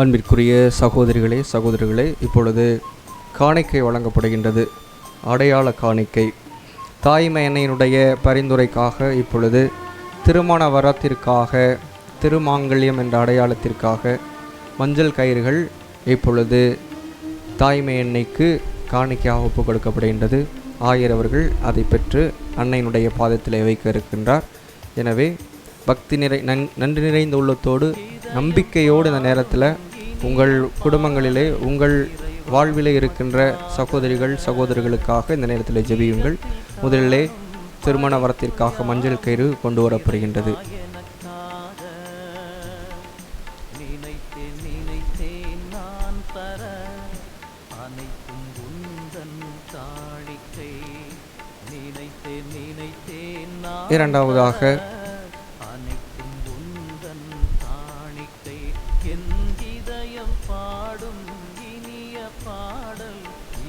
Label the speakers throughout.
Speaker 1: அன்பிற்குரிய சகோதரிகளே சகோதரிகளே இப்பொழுது காணிக்கை வழங்கப்படுகின்றது. அடையாள காணிக்கை. தாய்மையனையினுடைய பரிந்துரைக்காக இப்பொழுது திருமண வரத்திற்காக திருமாங்கல்யம் என்ற அடையாளத்திற்காக மஞ்சள் கயிறுகள் இப்பொழுது தாய்மை எண்ணெய்க்கு காணிக்கையாக ஒப்பு கொடுக்கப்படுகின்றது. ஆயர் அவர்கள் அதை பெற்று அன்னையினுடைய பாதத்தில் வைக்க இருக்கின்றார். எனவே பக்தி நிறை நன் நன்றி நிறைந்த உள்ளத்தோடு நம்பிக்கையோடு இந்த நேரத்தில் உங்கள் குடும்பங்களிலே உங்கள் வாழ்விலே இருக்கின்ற சகோதரிகள் சகோதரிகளுக்காக இந்த நேரத்தில் ஜெபியுங்கள். முதலிலே திருமண வரத்திற்காக மஞ்சள் கயிறு கொண்டு வரப்படுகின்றது.
Speaker 2: நினைத்தேன் காணிக்கை பாடும் இனிய பாடல்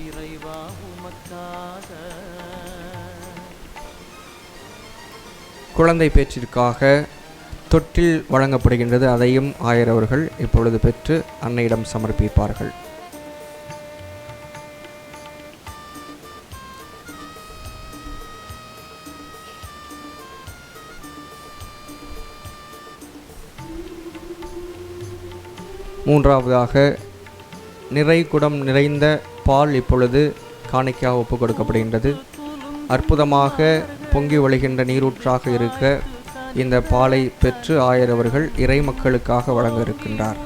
Speaker 2: இறைவா உமக்காக.
Speaker 1: குழந்தை பேச்சிற்காக தொட்டில் வழங்கப்படுகின்றது அதையும் ஆயர் அவர்கள் இப்பொழுது பெற்று அன்னையிடம் சமர்ப்பிப்பார்கள். மூன்றாவதாக நிறை குடம் நிறைந்த பால் இப்பொழுது காணிக்கையாக ஒப்பு கொடுக்கப்படுகின்றது அற்புதமாக பொங்கி வழிகின்ற நீரூற்றாக இருக்க இந்த பாலை பெற்று ஆயர் அவர்கள் இறை மக்களுக்காக வழங்க இருக்கின்றார்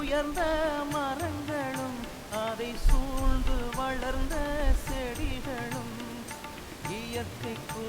Speaker 2: இயற்கைக்கு